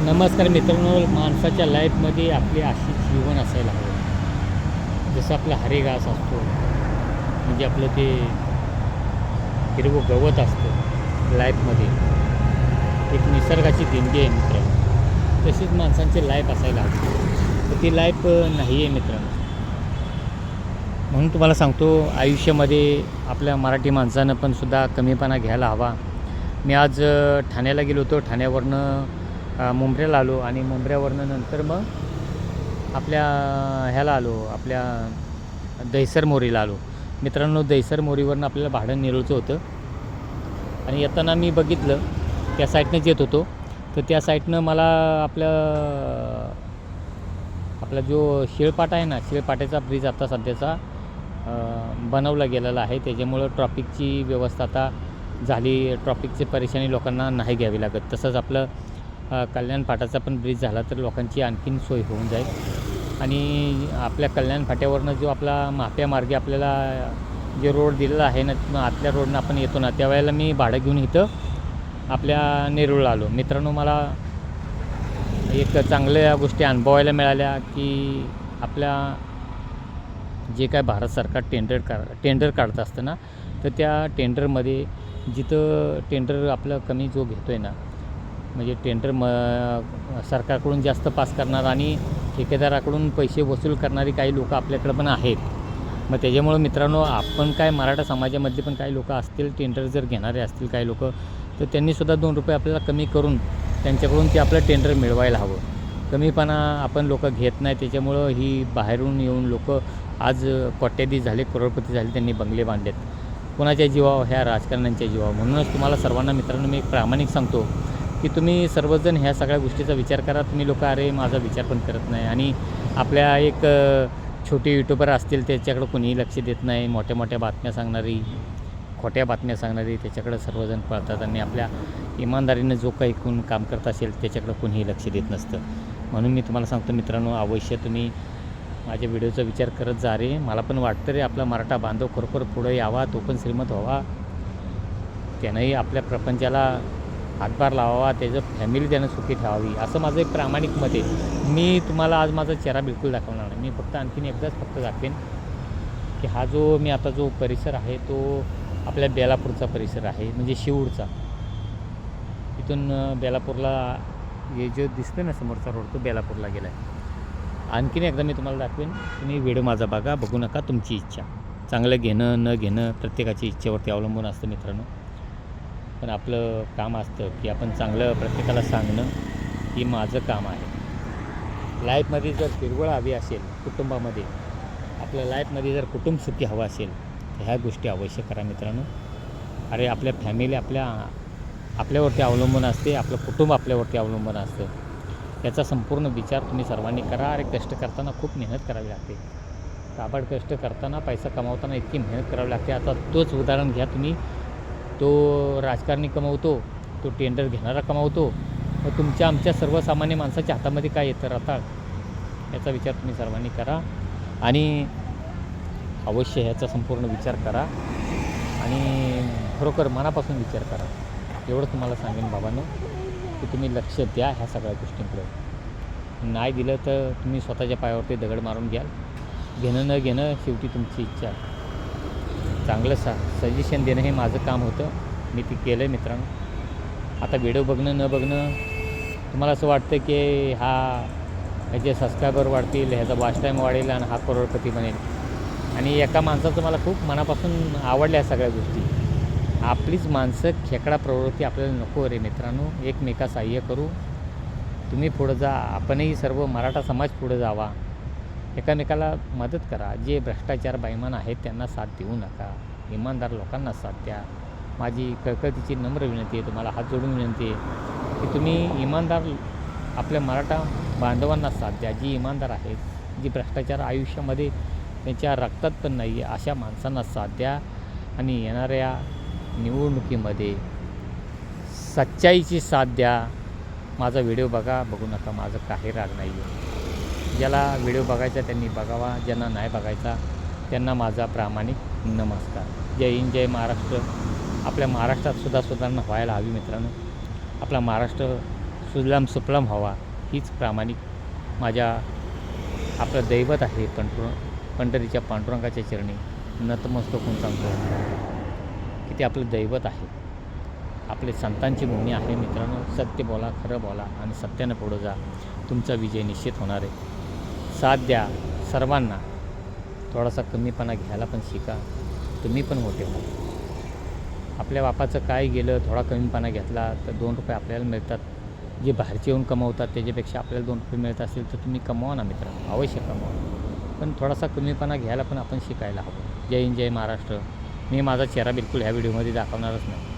नमस्कार मित्रांनो माणसाच्या लाईफमध्ये आपली अशी जीवन असायला हवं. जसं आपला हरेघास असतो म्हणजे आपलं ते हिरवं गवत असतं लाईफमध्ये. एक निसर्गाची देणगी आहे मित्रांनो. तशीच माणसांची लाईफ असायला हवी. तर ती लाईफ नाही आहे मित्रांनो. म्हणून तुम्हाला सांगतो आयुष्यामध्ये आपल्या मराठी माणसानं पण सुद्धा कमीपणा घ्यायला हवा. मी आज ठाण्याला गेलो होतो. ठाण्यावरनं मुंबऱ्याला आलो आणि मुंबऱ्यावरनं नंतर मग आपल्या ह्याला आलो आपल्या दहिसर मोरीला आलो. मित्रांनो दहिसर मोरीवरनं आपल्याला भाडं निरोचं होतं. आणि येताना मी बघितलं त्या साईडनंच येत होतो. तर त्या साईडनं मला आपलं आपला जो शिळपाटा आहे ना शिळपाट्याचा ब्रिज आता सध्याचा बनवला गेलेला आहे. त्याच्यामुळं ट्रॉफिकची व्यवस्था आता झाली. ट्रॉफिकची परेशानी लोकांना नाही घ्यावी लागत. तसंच आपलं कल्याण फाटाचा पण ब्रिज झाला तर लोकांची आणखीन सोय होऊन जाईल. आणि आपल्या कल्याण फाट्यावरनं जो आपला माप्या मार्गे आपल्याला जे रोड दिलेला आहे ना मग आतल्या रोडनं आपण येतो ना त्यावेळेला मी भाडं घेऊन इथं आपल्या नेरूळला आलो. मित्रांनो मला एक चांगल्या गोष्टी अनुभवायला मिळाल्या की आपल्या जे काय भारत सरकार टेंडर का टेंडर काढत असतं ना तर त्या टेंडरमध्ये जिथं टेंडर आपलं कमी जो घेतो आहे ना म्हणजे टेंडर म सरकारकडून जास्त पास करणार आणि ठेकेदाराकडून पैसे वसूल करणारी काही लोकं आपल्याकडं पण आहेत. मग त्याच्यामुळं मित्रांनो आपण काय मराठा समाजामधले पण काही लोक असतील टेंडर जर घेणारे असतील काही लोक तर त्यांनीसुद्धा दोन रुपये आपल्याला कमी करून त्यांच्याकडून ते आपलं टेंडर मिळवायला हवं. कमीपणा आपण लोक घेत नाही त्याच्यामुळं ही बाहेरून येऊन लोक आज कोट्याधी झाले करोडपती झाले त्यांनी बंगले बांधलेत. कोणाच्या जीवावर ह्या राजकारण्यांच्या जीवावर. म्हणूनच तुम्हाला सर्वांना मित्रांनो मी एक प्रामाणिक सांगतो की तुम्ही सर्वजण ह्या सगळ्या गोष्टीचा विचार करा. तुम्ही लोक अरे माझा विचार पण करत नाही. आणि आपल्या एक छोटे युट्यूबर असतील त्याच्याकडं कोणीही लक्ष देत नाही. मोठ्या मोठ्या बातम्या सांगणारी खोट्या बातम्या सांगणारी त्याच्याकडं सर्वजण पळतात आणि आपल्या इमानदारीनं जो काही कोण काम करत असेल त्याच्याकडं कोणीही लक्ष देत नसतं. म्हणून मी तुम्हाला सांगतो मित्रांनो अवश्य तुम्ही माझ्या व्हिडिओचा विचार करत जा रे. मला पण वाटतं रे आपला मराठा बांधव खरोखर पुढं यावा तो पण श्रीमंत व्हावा. त्यानंही आपल्या प्रपंचाला हातभार लावावा त्याचं फॅमिली त्यानं सुखी ठेवावी असं माझं एक प्रामाणिक मत आहे. मी तुम्हाला आज माझा चेहरा बिलकुल दाखवणार नाही. मी फक्त आणखीन एकदाच फक्त दाखवेन की हा जो मी आता जो परिसर आहे तो आपल्या बेलापूरचा परिसर आहे म्हणजे शिवूरचा. इथून बेलापूरला हे जो दिसतो ना समोरचा रोड तो बेलापूरला गेला आहे आणखीन एकदा मी तुम्हाला दाखवेन तुम्ही व्हिडिओ माझा बघा बघू नका तुमची इच्छा. चांगलं घेणं न घेणं प्रत्येकाची इच्छेवरती अवलंबून असतं मित्रांनो. पण आपलं काम असतं की आपण चांगलं प्रत्येकाला सांगणं ही माझं काम आहे. लाईफमध्ये जर हिरवळ हवी असेल कुटुंबामध्ये आपल्या लाईफमध्ये जर कुटुंब सुखी हवं असेल तर ह्या गोष्टी आवश्यक करा मित्रांनो. अरे आपल्या फॅमिली आपल्या आपल्यावरती अवलंबून असते आपलं कुटुंब आपल्यावरती अवलंबून असतं. याचा संपूर्ण विचार तुम्ही सर्वांनी करा. अरे कष्ट करताना खूप मेहनत करावी लागते. काबाड कष्ट करताना पैसा कमावताना इतकी मेहनत करावी लागते. आता तोच उदाहरण घ्या तुम्ही. तो राजकारणी कमवतो तो टेंडर घेणारा कमावतो मग तुमच्या आमच्या सर्वसामान्य माणसाच्या हातामध्ये काय येतं राहता? याचा विचार तुम्ही सर्वांनी करा आणि अवश्य ह्याचा संपूर्ण विचार करा आणि खरोखर मनापासून विचार करा. एवढं तुम्हाला सांगेन बाबांनो की तुम्ही लक्ष द्या ह्या सगळ्या गोष्टींकडे. नाही दिलं तर तुम्ही स्वतःच्या पायावरती दगड मारून घ्याल. घेणं न घेणं शेवटी तुमची इच्छा आहे. चांगलं सा सजेशन देणं हे माझं काम होतं. मी ते केलं आहे मित्रांनो. आता व्हिडिओ बघणं न बघणं तुम्हाला असं वाटतं की हा ह्याचे सबस्क्रायबर वाढतील ह्याचा वॉच टाईम वाढेल आणि हा करोडपती बनेल. आणि एका माणसाचं मला खूप मनापासून आवडल्या सगळ्या गोष्टी. आपलीच माणसं खेकडा प्रवृत्ती आपल्याला नको रे मित्रांनो. एकमेका सहाय्य करू. तुम्ही पुढं जा. आपणही सर्व मराठा समाज पुढं जावा. एकामेकाला मदत करा. जे भ्रष्टाचार बैमान आहेत त्यांना साथ देऊ नका. इमानदार लोकांना साथ द्या. माझी कळकळतीची नम्र विनंती आहे तुम्हाला हात जोडून विनंती आहे की तुम्ही इमानदार आपल्या मराठा बांधवांना साथ द्या. जी इमानदार आहेत जी भ्रष्टाचार आयुष्यामध्ये त्यांच्या रक्तात पण नाही आहे अशा माणसांना साथ द्या आणि येणाऱ्या निवडणुकीमध्ये सच्चाईची साथ द्या. माझा व्हिडिओ बघा बघू नका माझं काही राग नाही आहे ज्याला व्हिडिओ बघायचा त्यांनी बघावा. ज्यांना नाही बघायचा त्यांना माझा प्रामाणिक नमस्कार. जय हिंद जय महाराष्ट्र. आपल्या महाराष्ट्रात सुद्धा सुधारणा व्हायला हवी मित्रांनो. आपला महाराष्ट्र सुजलाम सुफलाम व्हावा हीच प्रामाणिक माझ्या आपलं दैवत आहे पंढर पंढरीच्या पांडुरंगाच्या चरणी. नतमस्तक होऊन सांगतो. की ते आपलं दैवत आहे. आपले संतांची भूमी आहे मित्रांनो. सत्य बोला खरं बोला आणि सत्यानं पुढं जा. तुमचा विजय निश्चित होणार आहे. साथ द्या सर्वांना. थोडासा कमीपणा घ्यायला पण शिका. तुम्ही पण मोठे व्हा. आपल्या बापाचं काय गेलं थोडा कमीपणा घेतला तर दोन रुपये आपल्याला मिळतात. जे बाहेरचे येऊन कमवतात त्याच्यापेक्षा आपल्याला दोन रुपये मिळत असेल तर तुम्ही कमवा ना मित्रांनो अवश्य कमवा. पण थोडासा कमीपणा घ्यायला पण आपण शिकायला हवं. जय हिंद जय महाराष्ट्र. मी माझा चेहरा बिलकुल ह्या व्हिडिओमध्ये दाखवणारच नाही.